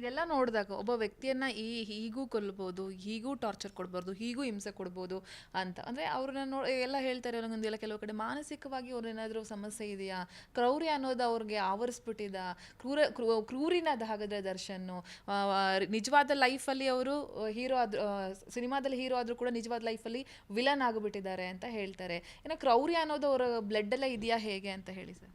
ಇದೆಲ್ಲ ನೋಡಿದಾಗ ಒಬ್ಬ ವ್ಯಕ್ತಿಯನ್ನು ಈ ಹೀಗೂ ಕೊಲ್ಬೋದು ಹೀಗೂ ಟಾರ್ಚರ್ ಕೊಡ್ಬಾರ್ದು ಹೀಗೂ ಹಿಂಸೆ ಕೊಡ್ಬೋದು ಅಂತ. ಅಂದರೆ ಅವ್ರನ್ನ ನೋ ಎಲ್ಲ ಹೇಳ್ತಾರೆ ಒಂದೊಂದೆಲ್ಲ ಕೆಲವು ಕಡೆ ಮಾನಸಿಕವಾಗಿ ಅವ್ರೇನಾದರೂ ಸಮಸ್ಯೆ ಇದೆಯಾ? ಕ್ರೌರ್ಯ ಅನ್ನೋದು ಅವ್ರಿಗೆ ಆವರಿಸ್ಬಿಟ್ಟಿದ ಕ್ರೂರ ಕ್ರೂ- ಕ್ರೂರಿನದ ಹಾಗಾದ್ರೆ ದರ್ಶನ್ ಆ, ಆ, ನಿಜವಾದ ಲೈಫಲ್ಲಿ ಅವರು ಹೀರೋ ಆದ್ರು ಸಿನಿಮಾದಲ್ಲಿ ಹೀರೋ ಆದರೂ ಕೂಡ ನಿಜವಾದ ಲೈಫಲ್ಲಿ ವಿಲನ್ ಆಗಿಬಿಟ್ಟಿದ್ದಾರೆ ಅಂತ ಹೇಳ್ತಾರೆ. ಏನೋ ಕ್ರೌರ್ಯ ಅನ್ನೋದು ಅವರ ಬ್ಲಡ್ ಎಲ್ಲ ಇದೆಯಾ ಹೇಗೆ ಅಂತ ಹೇಳಿ ಸರ್.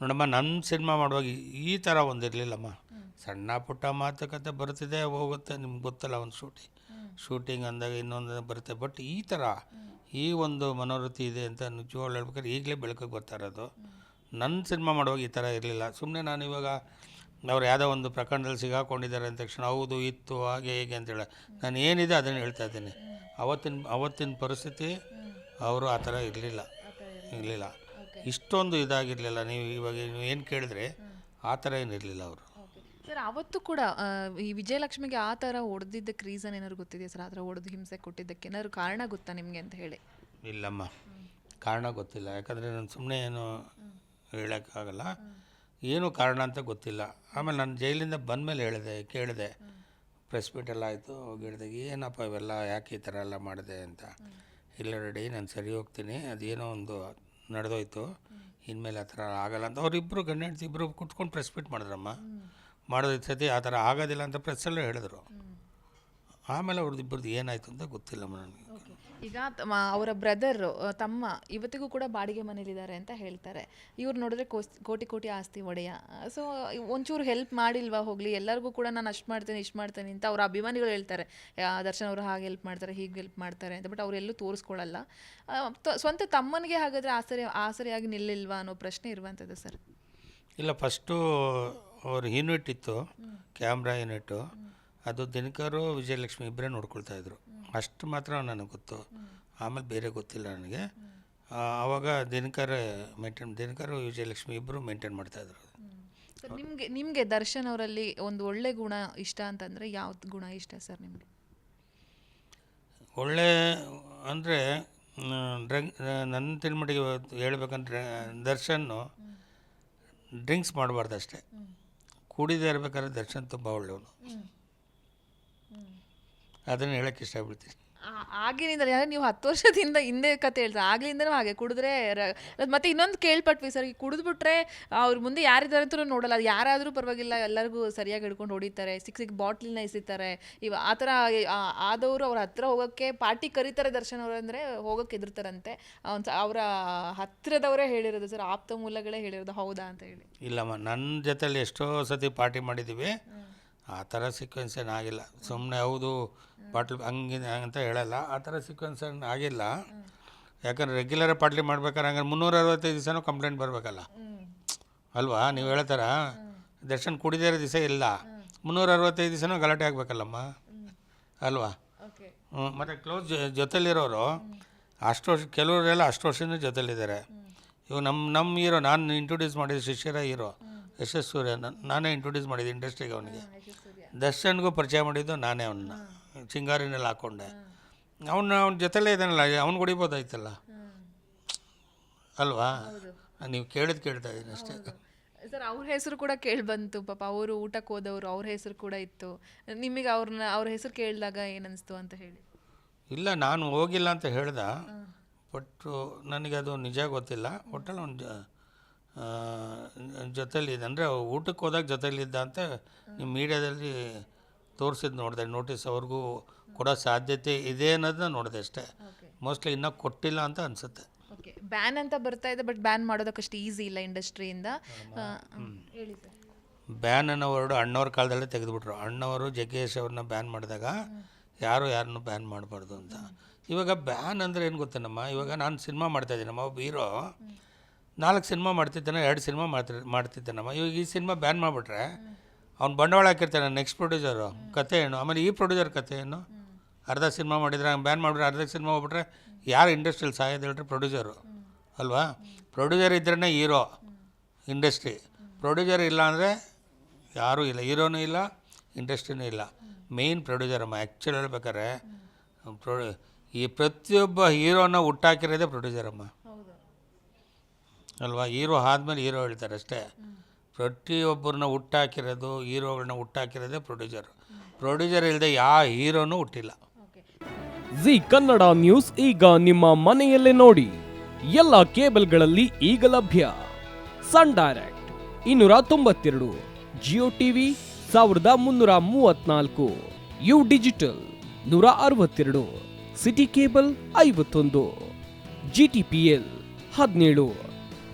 ನೋಡಮ್ಮ ನನ್ನ ಸಿನಿಮಾ ಮಾಡುವಾಗ ಈ ಥರ ಒಂದಿರಲಿಲ್ಲಮ್ಮ ಸಣ್ಣ ಪುಟ್ಟ ಮಾತುಕತೆ ಬರ್ತಿದೆ ಹೋಗುತ್ತೆ, ನಿಮ್ಗೆ ಗೊತ್ತಲ್ಲ ಒಂದು ಶೂಟಿಂಗ್ ಶೂಟಿಂಗ್ ಅಂದಾಗ ಇನ್ನೊಂದು ಬರುತ್ತೆ. ಬಟ್ ಈ ಥರ ಈ ಒಂದು ಮನೋವೃತ್ತಿ ಇದೆ ಅಂತ ನಿಜವಾಗ್ಲು ಹೇಳ್ಬೇಕಾದ್ರೆ ಈಗಲೇ ಬೆಳಕಿಗೆ ಬರ್ತಾ ಇರೋದು. ನನ್ನ ಸಿನಿಮಾ ಮಾಡುವಾಗ ಈ ಥರ ಇರಲಿಲ್ಲ. ಸುಮ್ಮನೆ ನಾನು ಇವಾಗ ಅವ್ರು ಯಾವುದೋ ಒಂದು ಪ್ರಕರಣದಲ್ಲಿ ಸಿಗಾಕೊಂಡಿದ್ದಾರೆ ಅಂದ ತಕ್ಷಣ, ಹೌದು, ಇತ್ತು, ಹಾಗೆ, ಹೇಗೆ ಅಂತೇಳಿ ನಾನು ಏನಿದೆ ಅದನ್ನು ಹೇಳ್ತಾ ಇದ್ದೀನಿ. ಅವತ್ತಿನ ಅವತ್ತಿನ ಪರಿಸ್ಥಿತಿ ಅವರು ಆ ಥರ ಇರಲಿಲ್ಲ. ಇರಲಿಲ್ಲ. ಇಷ್ಟೊಂದು ಇದಾಗಿರಲಿಲ್ಲ. ನೀವು ಇವಾಗ ನೀವು ಏನು ಕೇಳಿದ್ರೆ ಆ ಥರ ಏನಿರಲಿಲ್ಲ ಅವರು. ಸರ್, ಅವತ್ತು ಕೂಡ ಈ ವಿಜಯಲಕ್ಷ್ಮಿಗೆ ಆ ಥರ ಹೊಡೆದಿದ್ದಕ್ಕೆ ರೀಸನ್ ಏನಾದ್ರು ಗೊತ್ತಿದೆಯಾ ಸರ್? ಆ ಹೊಡೆದು ಹಿಂಸೆ ಕೊಟ್ಟಿದ್ದಕ್ಕೆ ಏನಾದ್ರು ಕಾರಣ ಗೊತ್ತಾ ನಿಮಗೆ ಅಂತ ಹೇಳಿ? ಇಲ್ಲಮ್ಮ. ಕಾರಣ ಗೊತ್ತಿಲ್ಲ. ಯಾಕಂದರೆ ನಾನು ಸುಮ್ಮನೆ ಏನು ಹೇಳೋಕ್ಕಾಗಲ್ಲ. ಏನು ಕಾರಣ ಅಂತ ಗೊತ್ತಿಲ್ಲ. ಆಮೇಲೆ ನಾನು ಜೈಲಿಂದ ಬಂದ ಮೇಲೆ ಹೇಳಿದೆ, ಕೇಳಿದೆ. ಪ್ರೆಸ್ ಮೀಟ್ ಎಲ್ಲ ಆಯಿತು ಹೋಗಿಡ್ದಾಗ ಏನಪ್ಪ ಇವೆಲ್ಲ, ಯಾಕೆ ಈ ಥರ ಎಲ್ಲ ಮಾಡಿದೆ ಅಂತ. ಇಲ್ಲ ರೆಡಿ, ನಾನು ಸರಿ ಹೋಗ್ತೀನಿ. ಅದೇನೋ ಒಂದು ನಡೆದೋಯ್ತು. ಇನ್ಮೇಲೆ ಆ ಥರ ಆಗಲ್ಲ ಅಂತ. ಅವರಿಬ್ಬರು ಗಂಡ ಹೆಂಡ್ತಿ ಇಬ್ಬರು ಕುತ್ಕೊಂಡು ಪ್ರೆಸ್ ಮೀಟ್ ಮಾಡಿದ್ರಮ್ಮ. ಮಾಡೋದು ಇರ್ತೈತಿ ಸತಿ ಆ ಥರ ಆಗೋದಿಲ್ಲ ಅಂತ ಪ್ರೆಸ್ಸಲ್ಲೇ ಹೇಳಿದ್ರು. ಆಮೇಲೆ ಅವ್ರದ್ದು ಇಬ್ಬರದ್ದು ಏನಾಯ್ತು ಅಂತ ಗೊತ್ತಿಲ್ಲ ನನಗೆ. ಈಗ ಅವರ ಬ್ರದರ್ ತಮ್ಮ ಇವತ್ತಿಗೂ ಕೂಡ ಬಾಡಿಗೆ ಮನೇಲಿದ್ದಾರೆ ಅಂತ ಹೇಳ್ತಾರೆ. ಇವ್ರು ನೋಡಿದ್ರೆ ಕೋಟಿ ಕೋಟಿ ಆಸ್ತಿ ಒಡೆಯ. ಸೊ ಒಂಚೂರು ಹೆಲ್ಪ್ ಮಾಡಿಲ್ವಾ ಹೋಗಲಿ ಎಲ್ಲರಿಗೂ ಕೂಡ ನಾನು ಅಷ್ಟು ಮಾಡ್ತೇನೆ ಇಷ್ಟು ಮಾಡ್ತೇನೆ ಅಂತ ಅವ್ರ ಅಭಿಮಾನಿಗಳು ಹೇಳ್ತಾರೆ. ದರ್ಶನ್ ಅವರು ಹಾಗೆ ಹೆಲ್ಪ್ ಮಾಡ್ತಾರೆ ಹೀಗೆ ಹೆಲ್ಪ್ ಮಾಡ್ತಾರೆ ಅಂತ ಬಟ್ ಅವರೆಲ್ಲೂ ತೋರಿಸ್ಕೊಳ್ಳಲ್ಲ ಸ್ವಂತ ತಮ್ಮನಿಗೆ ಹಾಗಾದರೆ ಆಸರೆ ಆಸರೆಯಾಗಿ ನಿಲ್ಲಿಲ್ವಾ ಅನ್ನೋ ಪ್ರಶ್ನೆ ಇರುವಂಥದ್ದು ಸರ್? ಇಲ್ಲ ಫಸ್ಟು ಅವ್ರ ಯೂನಿಟ್ ಇತ್ತು ಕ್ಯಾಮ್ರಾ ಯೂನಿಟ್ಟು ಅದು ದಿನಕರು ವಿಜಯಲಕ್ಷ್ಮಿ ಇಬ್ಬರೇ ನೋಡ್ಕೊಳ್ತಾ ಇದ್ರು. ಅಷ್ಟು ಮಾತ್ರ ನನಗೆ ಗೊತ್ತು. ಆಮೇಲೆ ಬೇರೆ ಗೊತ್ತಿಲ್ಲ ನನಗೆ. ಆವಾಗ ದಿನಕರ ಮೇಂಟೈನ್ ದಿನಕರು ವಿಜಯಲಕ್ಷ್ಮಿ ಇಬ್ಬರು ಮೇಂಟೈನ್ ಮಾಡ್ತಾಯಿದ್ರು ನಿಮಗೆ ನಿಮಗೆ ದರ್ಶನ್ ಅವರಲ್ಲಿ ಒಂದು ಒಳ್ಳೆ ಗುಣ ಇಷ್ಟ ಅಂತಂದರೆ ಯಾವ್ದು ಗುಣ ಇಷ್ಟ ಸರ್ ನಿಮಗೆ? ಒಳ್ಳೆ ಅಂದರೆ ಡ್ರಿಂಕ್ ನನ್ನ ತಿಳ್ಮಟ್ಟಿಗೆ ಹೇಳ್ಬೇಕಂದ್ರೆ ದರ್ಶನ್ನು ಡ್ರಿಂಕ್ಸ್ ಮಾಡಬಾರ್ದು ಅಷ್ಟೇ ಕುಡಿದೇ ಇರ್ಬೇಕಾದ್ರೆ ದರ್ಶನ್ ತುಂಬ ಒಳ್ಳೆಯವನು. ಅದನ್ನು ಹೇಳೋಕ್ಕೆ ಇಷ್ಟಪಡ್ತೀನಿ. ಆಗಿನಿಂದ ಯಾರು ನೀವು ಹತ್ತು ವರ್ಷದಿಂದ ಹಿಂದೆ ಕತೆ ಹೇಳ್ತಾರೆ? ಆಗ್ಲಿಂದನೂ ಹಾಗೆ ಕುಡಿದ್ರೆ ಮತ್ತೆ ಇನ್ನೊಂದು ಕೇಳ್ಪಟ್ವಿ ಸರ್ ಈ ಕುಡಿದ್ಬಿಟ್ರೆ ಅವ್ರ ಮುಂದೆ ಯಾರಿದ್ದಾರೆ ಅಂತ ನೋಡಲ್ಲ ಅದು ಯಾರಾದರೂ ಪರವಾಗಿಲ್ಲ ಎಲ್ಲರಿಗೂ ಸರಿಯಾಗಿ ಹಿಡ್ಕೊಂಡು ಹೊಡಿತಾರೆ ಸಿಕ್ಕ ಸಿಕ್ಕ ಬಾಟ್ಲಿನ ಇಸಿತಾರೆ ಇವ ಆ ಥರ ಆದವರು ಅವ್ರ ಹತ್ರ ಹೋಗೋಕ್ಕೆ ಪಾರ್ಟಿ ಕರೀತಾರೆ ದರ್ಶನ್ ಅವರು ಅಂದರೆ ಹೋಗೋಕ್ಕೆ ಎದುರ್ತಾರಂತೆ ಅವ್ನ್ ಅವರ ಹತ್ತಿರದವರೇ ಹೇಳಿರೋದು ಸರ್ ಆಪ್ತ ಮೂಲಗಳೇ ಹೇಳಿರೋದು ಹೌದಾ ಅಂತ ಹೇಳಿ. ಇಲ್ಲಮ್ಮ ನನ್ನ ಜೊತೆಲಿ ಎಷ್ಟೋ ಸತಿ ಪಾರ್ಟಿ ಮಾಡಿದ್ದೀವಿ ಆ ಥರ ಸೀಕ್ವೆನ್ಸ್ ಏನು ಆಗಿಲ್ಲ. ಸುಮ್ಮನೆ ಹೌದು ಬಾಟ್ಲ್ ಹಂಗಿದೆ ಅಂತ ಹೇಳಲ್ಲ. ಆ ಥರ ಸೀಕ್ವೆನ್ಸ್ ಏನು ಆಗಿಲ್ಲ. ಯಾಕಂದ್ರೆ ರೆಗ್ಯುಲರ್ ಪಾಟ್ಲಿ ಮಾಡ್ಬೇಕಾದ್ರೆ ಹಂಗಾರೆ ಮುನ್ನೂರ ಅರವತ್ತೈದು ದಿವಸನೂ ಕಂಪ್ಲೇಂಟ್ ಬರಬೇಕಲ್ಲ. ಅಲ್ವಾ? ನೀವು ಹೇಳ್ತಾರ? ದರ್ಶನ್ ಕುಡಿದೇ ಇರೋ ದಿವಸ ಇಲ್ಲ. ಮುನ್ನೂರ ಅರವತ್ತೈದು ದಿವಸನೂ ಗಲಾಟೆ ಆಗಬೇಕಲ್ಲಮ್ಮ. ಅಲ್ವಾ? ಹ್ಞೂ ಮತ್ತು ಕ್ಲೋಸ್ ಜೊತೆಲಿರೋರು ಅಷ್ಟು ವರ್ಷ ಕೆಲವರೆಲ್ಲ ಅಷ್ಟು ವರ್ಷದಿಂದ ಜೊತೆಲಿದ್ದಾರೆ. ಇವು ನಮ್ಮ ನಮ್ಮ ಹೀರೋ ನಾನು ಇಂಟ್ರೊಡ್ಯೂಸ್ ಮಾಡಿದ ಶಿಷ್ಯರ ಹೀರೋ ಯಶಸ್ ಸೂರ್ಯ ನಾನ್- ಇಂಟ್ರೊಡ್ಯೂಸ್ ಮಾಡಿದ್ದೆ ಇಂಡಸ್ಟ್ರಿಗೆ ಅವನಿಗೆ. ದರ್ಶನ್ಗೂ ಪರಿಚಯ ಮಾಡಿದ್ದು ನಾನೇ ಅವನ್ನ. ಸಿಂಗಾರಿನಲ್ಲಿ ಹಾಕ್ಕೊಂಡೆ ಅವನು ಅವ್ನ ಜೊತೆಲೇ ಇದ್ದಾನಲ್ಲ ಅವ್ನು ಹೊಡಿಬೋದಾಯ್ತಲ್ಲ ಅಲ್ವಾ? ನೀವು ಕೇಳಿದ್ ಕೇಳ್ತಾ ಇದ್ದೀನಿ ಅಷ್ಟೇ. ಸರ್ ಅವ್ರ ಹೆಸರು ಕೂಡ ಕೇಳಿ ಬಂತು. ಪಾಪ ಅವರು ಊಟಕ್ಕೆ ಹೋದವರು ಅವ್ರ ಹೆಸರು ಕೂಡ ಇತ್ತು. ನಿಮಗೆ ಅವ್ರನ್ನ ಅವ್ರ ಹೆಸರು ಕೇಳಿದಾಗ ಏನನ್ನಿಸ್ತು ಅಂತ ಹೇಳಿ. ಇಲ್ಲ ನಾನು ಹೋಗಿಲ್ಲ ಅಂತ ಹೇಳ್ದ. ಬಟ್ ನನಗೆ ಅದು ನಿಜ ಗೊತ್ತಿಲ್ಲ. ಒಟ್ಟಲ್ಲಿ ಒಂದು ಜೊತೆಲಿದ್ದ ಅಂದರೆ ಊಟಕ್ಕೆ ಹೋದಾಗ ಜೊತೆಲಿದ್ದ ಅಂತ ನಿಮ್ಮ ಮೀಡಿಯಾದಲ್ಲಿ ತೋರಿಸಿದ್ದು ನೋಡಿದೆ ನೋಟಿಸ್ ಅವ್ರಿಗೂ ಕೊಡೋ ಸಾಧ್ಯತೆ ಇದೆ ಅನ್ನೋದನ್ನ ನೋಡಿದೆ ಅಷ್ಟೇ. ಮೋಸ್ಟ್ಲಿ ಇನ್ನೂ ಕೊಟ್ಟಿಲ್ಲ ಅಂತ ಅನಿಸುತ್ತೆ. ಓಕೆ ಬ್ಯಾನ್ ಅಂತ ಬರ್ತಾ ಇದೆ ಬಟ್ ಬ್ಯಾನ್ ಮಾಡೋದಕ್ಕಷ್ಟು ಈಸಿ ಇಲ್ಲ ಇಂಡಸ್ಟ್ರಿಯಿಂದ ಬ್ಯಾನ್ ಅನ್ನೋ ವರ್ಡು ಅಣ್ಣವ್ರ ಕಾಲದಲ್ಲೇ ತೆಗೆದುಬಿಟ್ರು. ಅಣ್ಣವರು ಜಗ್ಗೇಶ್ ಅವ್ರನ್ನ ಬ್ಯಾನ್ ಮಾಡಿದಾಗ ಯಾರು ಯಾರನ್ನು ಬ್ಯಾನ್ ಮಾಡಬಾರ್ದು ಅಂತ. ಇವಾಗ ಬ್ಯಾನ್ ಅಂದರೆ ಏನು ಗೊತ್ತೇನಮ್ಮ? ಇವಾಗ ನಾನು ಸಿನಿಮಾ ಮಾಡ್ತಾಯಿದ್ದೀನಮ್ಮ ಒಬ್ಬ ಹೀರೋ ನಾಲ್ಕು ಸಿನಿಮಾ ಮಾಡ್ತಿದ್ದಾನೆ, ಎರಡು ಸಿನಿಮಾ ಮಾಡ್ತಿ ಮಾಡ್ತಿದ್ದಾನಮ್ಮ ಇವಾಗ ಈ ಸಿನಿಮಾ ಬ್ಯಾನ್ ಮಾಡಿಬಿಟ್ರೆ ಅವ್ನು ಬಂಡವಾಳ ಹಾಕಿರ್ತಾನೆ ನೆಕ್ಸ್ಟ್ ಪ್ರೊಡ್ಯೂಸರು ಕತೆ ಏನು? ಆಮೇಲೆ ಈ ಪ್ರೊಡ್ಯೂಸರ್ ಕತೆ ಏನು? ಅರ್ಧ ಸಿನಿಮಾ ಮಾಡಿದ್ರೆ ಬ್ಯಾನ್ ಮಾಡಿದ್ರೆ ಅರ್ಧ ಸಿನಿಮಾ ಹೋಗ್ಬಿಟ್ರೆ ಯಾರು ಇಂಡಸ್ಟ್ರಿಯಲ್ಲಿ ಸಾಯೋದು ಹೇಳ್ರಿ ಪ್ರೊಡ್ಯೂಸರು ಅಲ್ವಾ? ಪ್ರೊಡ್ಯೂಸರ್ ಇದ್ರೇ ಹೀರೋ ಇಂಡಸ್ಟ್ರಿ ಪ್ರೊಡ್ಯೂಸರ್ ಇಲ್ಲ ಅಂದರೆ ಯಾರೂ ಇಲ್ಲ. ಹೀರೋನೂ ಇಲ್ಲ ಇಂಡಸ್ಟ್ರಿನೂ ಇಲ್ಲ. ಮೇಯ್ನ್ ಪ್ರೊಡ್ಯೂಸರ್ ಅಮ್ಮ. ಆ್ಯಕ್ಚುಲಿ ಹೇಳ್ಬೇಕಾದ್ರೆ ಪ್ರೊ ಈ ಪ್ರತಿಯೊಬ್ಬ ಹೀರೋನ ಹುಟ್ಟಾಕಿರೋದೇ ಪ್ರೊಡ್ಯೂಸರ್ ಅಮ್ಮ. ಅಲ್ವಾ? ಹೀರೋ ಆದಮೇಲೆ ಹೀರೋ ಹೇಳ್ತಾರೆ ಅಷ್ಟೇ. ಪ್ರತಿಯೊಬ್ಬರನ್ನ ಹುಟ್ಟಾಕಿರೋದು ಹೀರೋಗಳನ್ನ ಹುಟ್ಟಾಕಿರೋದೇ ಪ್ರೊಡ್ಯೂಸರ್. ಪ್ರೊಡ್ಯೂಸರ್ ಇಲ್ಲದೆ ಯಾವ ಹೀರೋನೂ ಹುಟ್ಟಿಲ್ಲ. ಜಿ ಕನ್ನಡ ನ್ಯೂಸ್ ಈಗ ನಿಮ್ಮ ಮನೆಯಲ್ಲೇ ನೋಡಿ. ಎಲ್ಲ ಕೇಬಲ್ಗಳಲ್ಲಿ ಈಗ ಲಭ್ಯ. ಸನ್ ಡೈರೆಕ್ಟ್ ಇನ್ನೂರ ತೊಂಬತ್ತೆರಡು ಜಿಯೋ ಟಿವಿ ಸಾವಿರದ ಮುನ್ನೂರ ಮೂವತ್ನಾಲ್ಕು ಯು ಡಿಜಿಟಲ್ ನೂರ ಅರವತ್ತೆರಡು ಸಿಟಿ ಕೇಬಲ್ ಐವತ್ತೊಂದು ಜಿ ಟಿ ಪಿ ಎಲ್ ಹದಿನೇಳು.